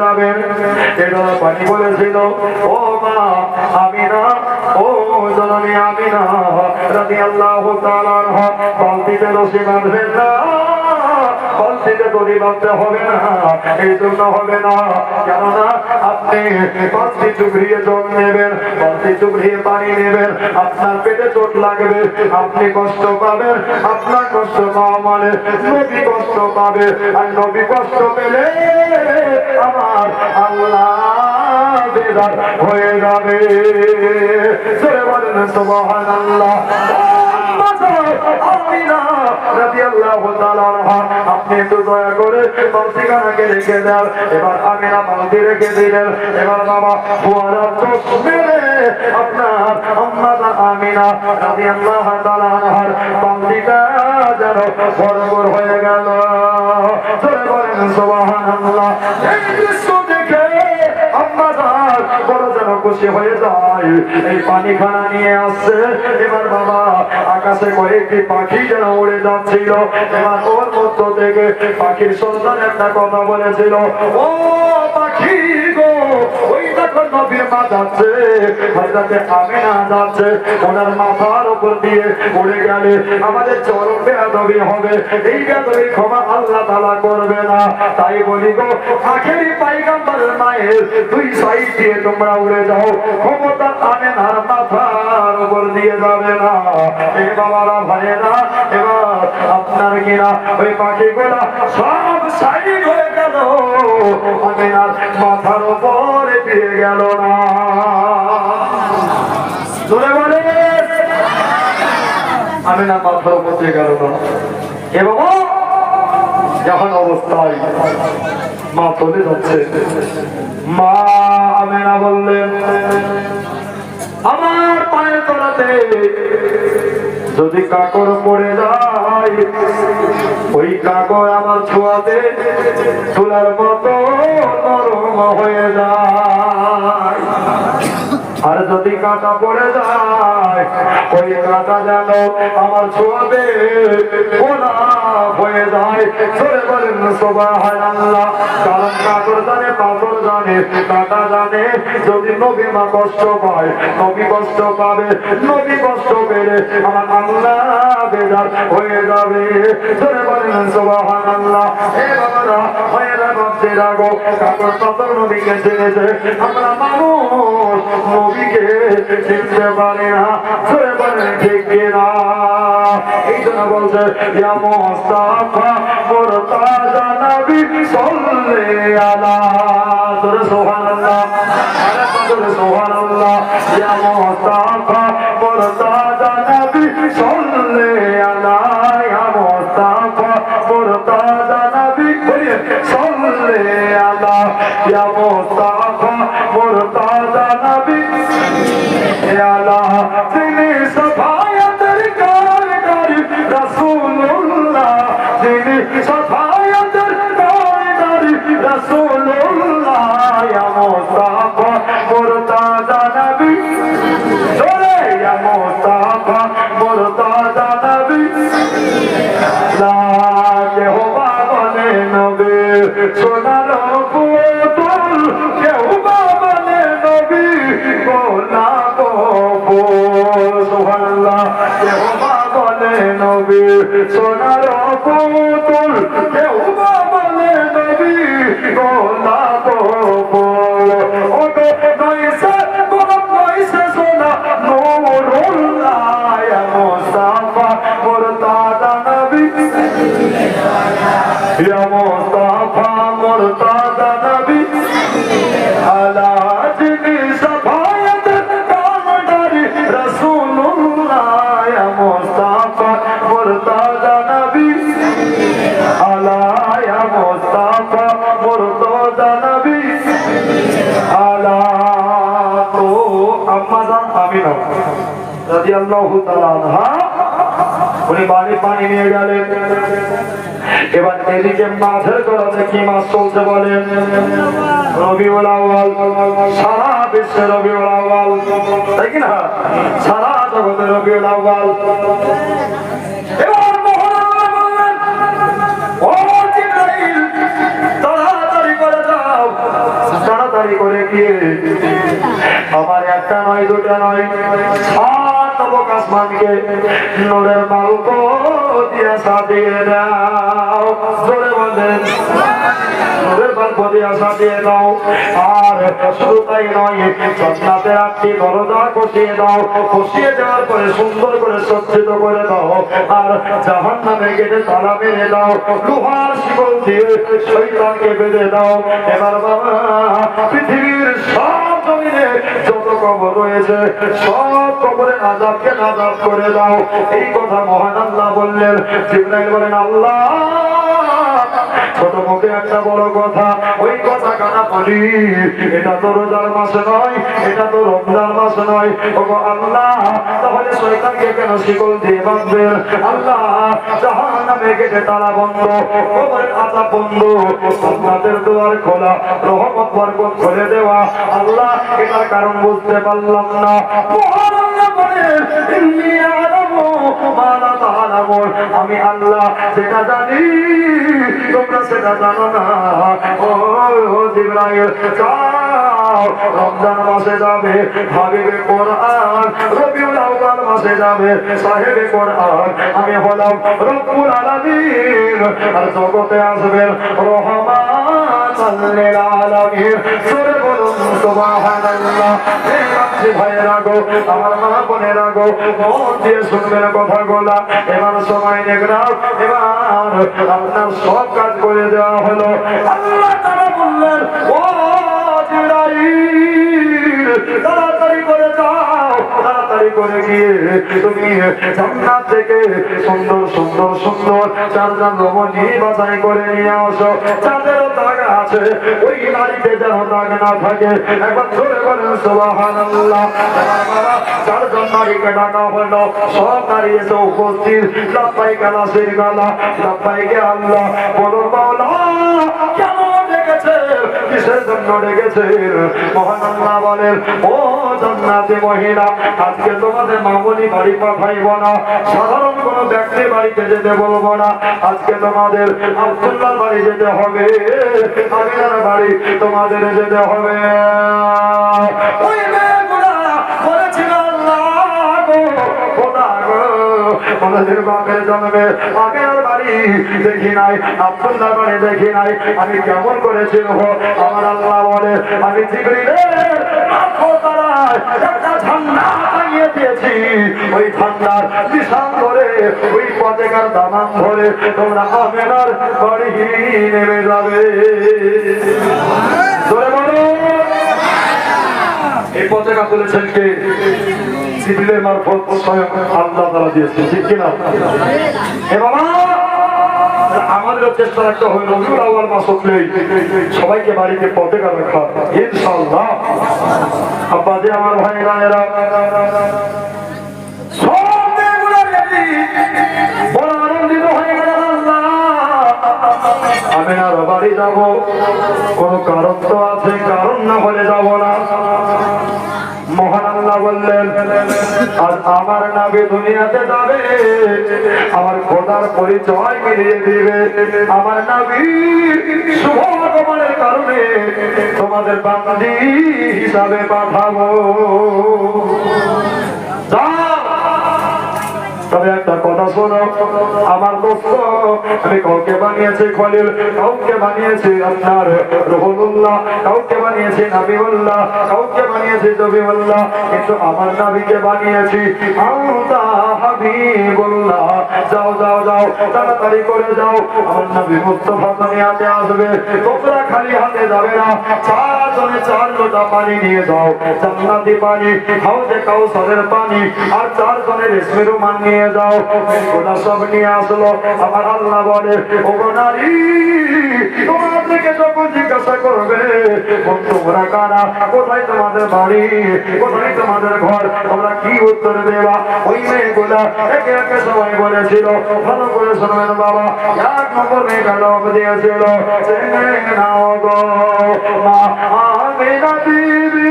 যাবেন। বলেছিল, ও মা, আমি ও জননী, আমি না। রাজি আল্লাহ বালতিতে রসি বাঁধবেন না। বালতিতে দড়ি বাঁধতে হবে না, এই জন্য হবে না। কেননা আপনি বালতি চুগড়িয়ে জল নেবেন, বালতি চুগড়িয়ে পানি নেবেন, আপনার পেটে চোট লাগবে, আপনি কষ্ট পাবেন, আপনার কষ্ট পাওয়া মানে নবী কষ্ট পাবে, আর নবী কষ্ট পেলে আমার আল্লাহ হয়ে যাবে। জোরে বলেন সুবহানাল্লাহ। আপনি একটু দয়া করে ঠিকানাকে রেখে দেন। এবার আমিনা বালতি রেখে দিলেন। এবার বাবা ফুয়ারা চোখ মেরে আপনার আম্মা আমিনা রাজি আল্লাহ তালার বালতিটা যেন বরবর হয়ে গেল। চলে বলেন সোবাহান আল্লাহ এই দৃশ্য খুশি হয়ে যায়। এই পানি খানা নিয়ে আসছে। এবার বাবা আকাশে কয়েকটি পাখি যেন উড়ে যাচ্ছিল। এবার ওর মধ্য থেকে পাখির সন্তান একটা কথা বলেছিল, ও ওই নবীর মা যাচ্ছে আমিনা যাচ্ছে, ওনার মাথার উপর দিয়ে উড়ে গেলে আমাদের চরম বেয়াদবি হবে। এই বেয়াদবি ক্ষমা আল্লাহ তাআলা করবে না। তাই বলি গো, আখেরি পাইগাম্বারের মায়ের দুই সাইড দিয়ে তোমরা উড়ে যাও, ক্ষমতা আমেনার মাথার উপর দিয়ে যাবে না। এই বাবারা, ভাইয়েরা এবার আপনার ওই পাখিগুলা সব সাইড হয়ে গেল। আমেনার মাথার উপরে দিয়ে গেল না। বলে। আমেনার মাথার উপর দিয়ে গেল না। এবং যখন অবস্থায় মা চলে যাচ্ছে। মা আমেনা বললেন, আমার পায়ের তলাতে যদি কাকর পড়ে যায় ওই কাকর আমার ছোঁয়াতে তোলার মতো নরম হয়ে যায়। আর যদি কাঁটা পড়ে যায়, ওই কাঁটা যেন আমার ওনা হয়ে যায়। চলে বলেন আল্লাহ কারণ কাকর জানে, পাথর জানে, কাঁটা জানে। যদি নবী মা কষ্ট পায়, নবী কষ্ট পাবে, নবী কষ্ট পেলে আমার আল্লাহ বেজার হয়ে যাবে। চলে বলেন সোবাহান আল্লাহ হে বাবারা হয়েরা ভাবছে রাগো কাকর পাথর নবীকে চিনেছে আমরা মানুষ নবীকে চিনতে পারে না চলে বলেন ঠিক কিনা। এই জন্য বলছে, ইয়া মুস্তাফা, মুরতাজা নবী সাল্লি আলা। সুরে সুবহানাল্লাহ। সুরে সুবহানাল্লাহ। ইয়া মুস্তাফা তিনি নবী সোনার পুতুল কেহ বাবনে নবী গোলা উনি বাড়ি পানি নিয়ে গেলেন এবার এদিকে মাছের গড়াতে কি মাছ চলছে বলেন রবিউল আউয়াল সারা বিশ্বে রবিউল আউয়াল তাই কি না সারা জগতে রবিউল আউয়াল গিয়ে আমার একটা নয় দুটা নয়। আসমানকে নোরের বাল্ক দিয়া সাজিয়ে দাও। জোরে বলেন। বাল্ক দিয়া দাও। আর তাই নয় কষিয়ে দাও। কষিয়ে পরে সুন্দর করে সজ্জিত করে দাও। আর জাহান গেটে তালা মেরে দাও। লোহার শিকল দিয়ে বেঁধে দাও। এবার বাবা, পৃথিবীর সব জমিনে কবর রয়েছে। সব কবরে আজাবকে নাজাব করে দাও। এই কথা মহান আল্লাহ বললেন। জিব্রাইল বলেন, আল্লাহ ছোট মুখে একটা বড় কথা ওই কথা কানা বলি এটা তো রোজার মাস নয় এটা তো রমজান মাস নয়। ও গো আল্লাহ তাহলে শয়তানকে কেন শিকল দিয়ে বাঁধবেন? আল্লাহ জাহান নামে গেটে তালা বন্ধ কবরের আতা বন্ধ। জান্নাতের দুয়ার খোলা রহমত বরকত খুলে দেওয়া। আল্লাহ এটার কারণ বুঝতে পারলাম না। মহান আল্লাহ বলেন, আ'লামু মা লা তা'লামুন।" আমি আল্লাহ সেটা জানি তোমরা সেটা জানো না। ও জিব্রাইল যাও রমজান মাসে যাবে, হাবিবে কোরআন, রবিউল আউয়াল মাসে যাবে, সাহেবে কোরআন, আমি হলাম রব্বুল আলামিন। আর জগতে আসবেন রহমান লিল আলামিন। সূরা বলুন, সুবহানাল্লাহ। হে গো, আমার মা বোনেরা গো দিয়ে শুনবেন কথাগুলা। এবার সময় দেখলাম এবার আপনার সব কাজ করে দেওয়া হলো। আল্লাহ বললেন তুমি জান্নাত থেকে সুন্দর সুন্দর সুন্দর চারজন রমণী বাছাই করে নিয়ে আসো। যাদেরও দাগ আছে, ওই নারীতে যেন দাগ না থাকে। একবার চারজন নারীকে ডাকা হলো। সব নারী এসে উপস্থিত। লাপাই গালা সির গালা লাপাই গে আল্লাহ কিসের জন্য ডেকেছে মহান বলেন, ও জান্নাতি মহিলা, আজকে তোমাদের মামুনি বাড়ি পাঠাইব না। সাধারণ কোন ব্যক্তি বাড়িতে যেতে বলব না। আজকে তোমাদের আব্দুল্লাহ বাড়ি যেতে হবে। আমিনার বাড়ি তোমাদের যেতে হবে। ওনাদের বাপের জন্মে আমিনার বাড়ি দেখি নাই আব্দুল্লাহ দেখি নাই, আমি কেমন করেছিল আমার আল্লাহ বলে, আমি দিয়েছি। ওই ঠান্ডার নিশান ধরে, ওই পতাকার দামান ধরে তোমরা আমেনার নেমে যাবে। এই পতাকা তুলেছেন কে? সিভিলের মারফত স্বয়ং আল্লাহ তারা দিয়েছে, ঠিক কিনা? আমাদেরও চেষ্টা রাখতে হবে রবিউল আওয়াল মাস উঠলেই সবাইকে বাড়িতে পতাকা রাখা যে আমার ভাইরা আমি আর বাড়ি যাব, কোন কারণ তো আছে, কারণ না হলে যাব না। আর আমার নামে দুনিয়াতে যাবে, আমার খোদার পরিচয় মিলিয়ে দিবে। আমার নামি শুভ আগমনের কারণে তোমাদের বাঙালি হিসাবে পাঠাবো। তবে একটা কথা শোনো, আমার দোস্ত, আমি কাউকে বানিয়েছি খলিল, কাউকে বানিয়েছি আপনার রহুল্লাহ কাউকে বানিয়েছি নাবিউল্লাহ, কাউকে বানিয়েছি জবিউল্লাহ, কিন্তু আমার নাবিকে বানিয়েছি হাবিবুল্লাহ। যাও যাও যাও, তাড়াতাড়ি করে যাও। আমার নবী মুস্তফা আসবে, তোমরা খালি হাতে যাবে না। চার লোটা পানি নিয়ে যাও। পানি হাউজে পানি, আর চার জনের রেশমের রুমাল নিয়ে যাও। এগুলা সব নিয়ে আসলো। আমার আল্লাহ বলে, ও নারী, তোমার থেকে যখন জিজ্ঞাসা করবে তোমরা কারা? কোথায় তোমাদের বাড়ি? কোথায় তোমাদের ঘর? তোমরা কি উত্তর দেবা? ওই মেয়েগুলা একে একে সবাই বলে করেছিল ভালো করে শুনবেন বাবা, এক নম্বর মেয়েটা লোক দিয়েছিল। মা আমিনা বিবি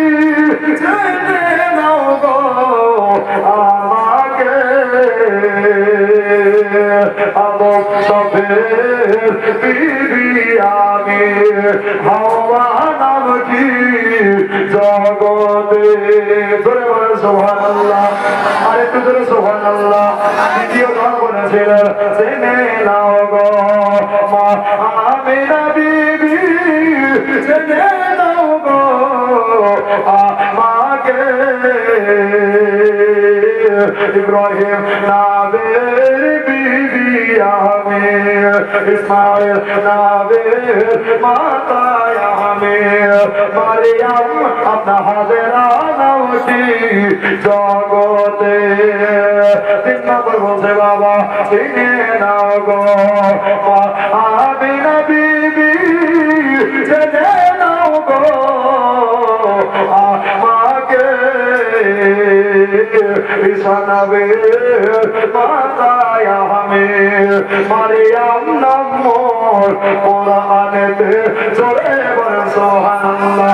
চেনে সফের বিবি আমি হাওয়া নাম কি? জগতে ধরে বলে সোহান আল্লাহ আর একটু ধরে সোহান আল্লাহ দ্বিতীয় গান বলেছিলেন চেনে নাও গো মা আমি না বিবি। চেনে নাও গো আমাকে। ইব্রাহিম নাবের বিবি আমি ইসমাইল নাবের মাতায় আমি মারিয়াম আপনা হাজেরা নামটি জগতে তিন নম্বর বলছে বাবা চিনে নাও গো আমি না ইসানবে মাতায় আমি মারিয়াম নম্বর কোরআনেতে চলে বলেন সোহানাল্লাহ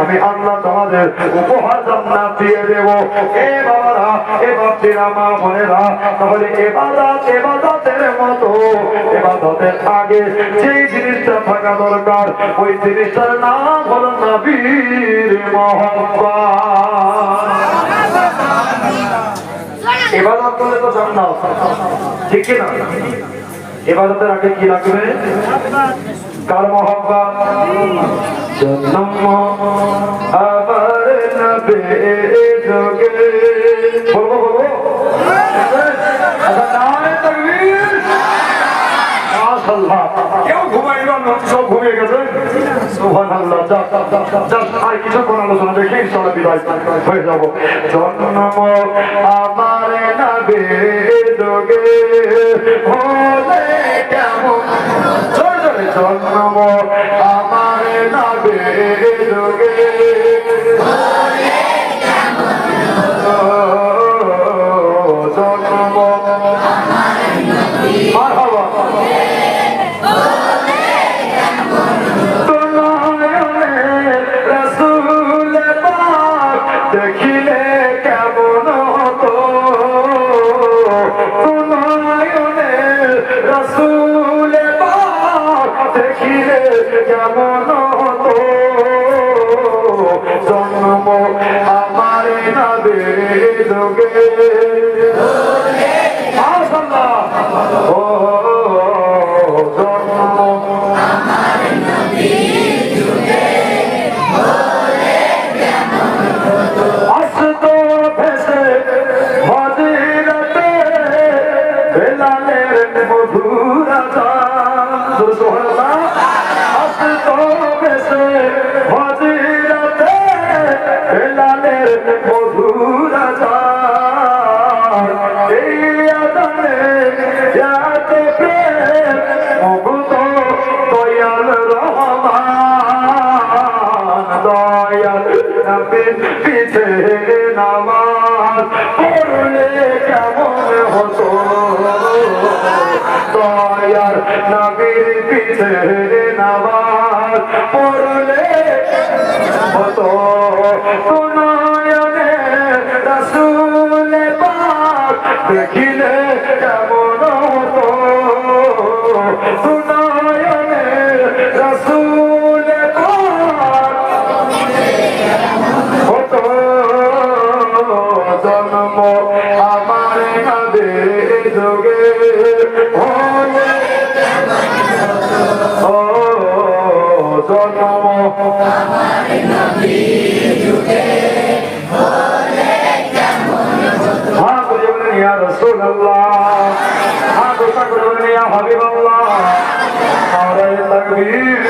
আমি আল্লাহ তোমাদের উপহার জান্নাত দিয়ে দেব। এ বাবারা এ বাপজিরা মা বোনেরা, তাহলে ইবাদত ইবাদতের মতো, ইবাদতের আগে যে জিনিসটা থাকা দরকার, ওই জিনিসটার নাম হলো নবীর মহব্বত। এবাদত করলে তো জান্নাত ঠিক কি না? এবাদতের আগে কি লাগবে? কার মহব্বত? জন্ম আবার নবে জগে বলব বলব? আচ্ছা নারে তাকবীর মাশাআল্লাহ কেউ ঘুমাইলো ঘুমিয়ে গেছে। যা যা আর আলোচনা দেখে ইনশাল্লাহ বিদায় হয়ে যাব। জন্ম আমার জন্ম আমার নাবে যোগে কেমন হতো জন্ম আমার নবে যোগে। ও নবীর পিছে নামাজ পড়লে হতো। নয়নে রসুল পাক দেখিলে কেমন হতো? আমার নবী যুগে হলে কেমন হতো হ্যাঁ করে বলেন ইয়া রাসূলুল্লাহ হ্যাঁ গোসা করে বলেন ইয়া হাবিবাল্লাহ নারে তাকবীর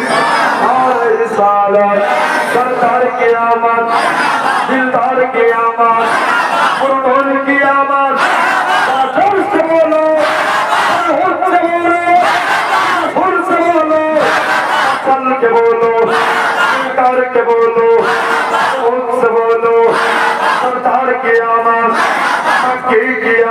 ছিল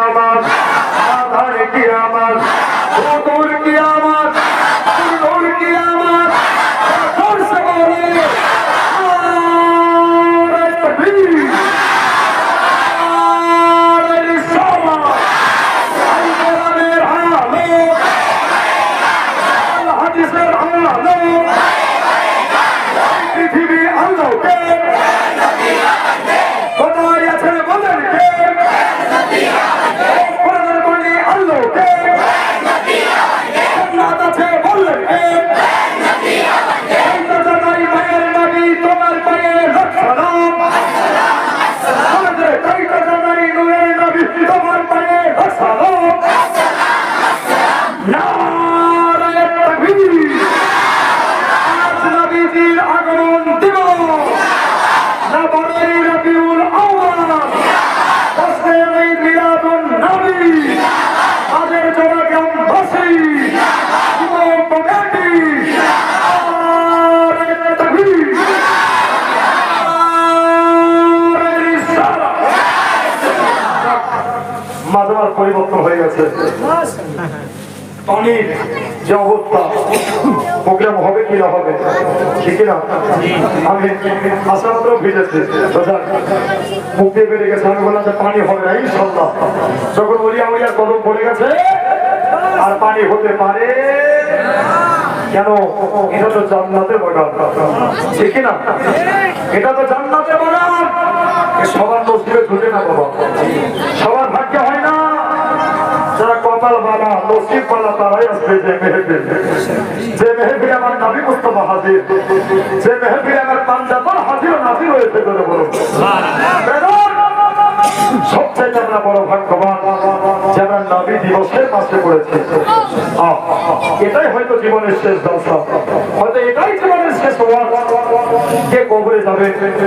মাদমার পরিবর্তন হয়ে গেছে। প্রোগ্রাম হবে কি না হবে? ঠিক না? আমি ভিজেছি। বেরিয়ে গেছে। আমি বললাম যে পানি হবে না যখন ওলিয়া উলিয়ার কদম পড়ে গেছে, আর পানি হতে পারে কেন? এটা তো জান্নাতে বাগান। ঠিক না? এটা তো জান্নাতে বাগান। সবার নসিবে ঝুলে না বাবা। সবার ভাগ্যে হয় না যারা কপাল বাবা নসিব বালা তারাই আসবে যে মেহফিল যে মেহফিল আমার নবী মুস্তফা হাজির যে মেহফিল আমার পাঞ্জাবর হাজির নাজির হয়েছে করে বলো বেদর, সবচেয়ে আমরা বড় ভাগ্যবান দিবসের পড়েছি। এটাই হয়তো জীবনের শেষ দশা। হয়তো এটাই জীবনের শেষ কে কবরে যাবে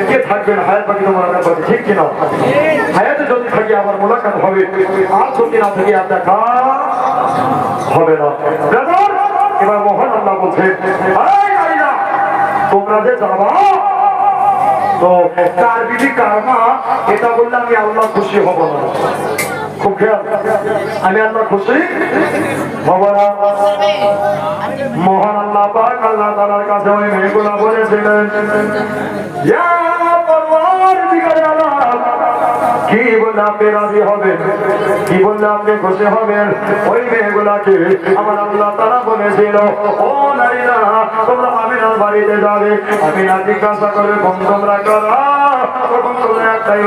কে থাকবেন হায়াত বাকি তোমার ঠিক কিনা? হায়াতে আমার মোলাকাত হবে। আর যদি না থাকি আর দেখা হবে না। এবার মহান আল্লাহ বলছে "এই নারীরা, তোমরা যে যাবা তো কার বিধি কার না এটা বললে আমি আল্লাহ খুশি হব না। খুব খেয়াল আমি আল্লাহ খুশি? হব না মহান আল্লাহ পাক আল্লাহ তাআলার কাছে ওই মেয়েগুলা বলেছিলেন। ইয়া কি বলে আপনি রাজি হবেন? কি বললে আপনি খুশি হবেন? ওই মেয়েগুলাকে আমার আল্লাহ তারা বলেছিল, ও নারীরা, তোমরা আমিনার বাড়িতে যাবে। আমিনা জিজ্ঞাসা করে বন্ধ তোমরা করা? তখন তোমরা একটাই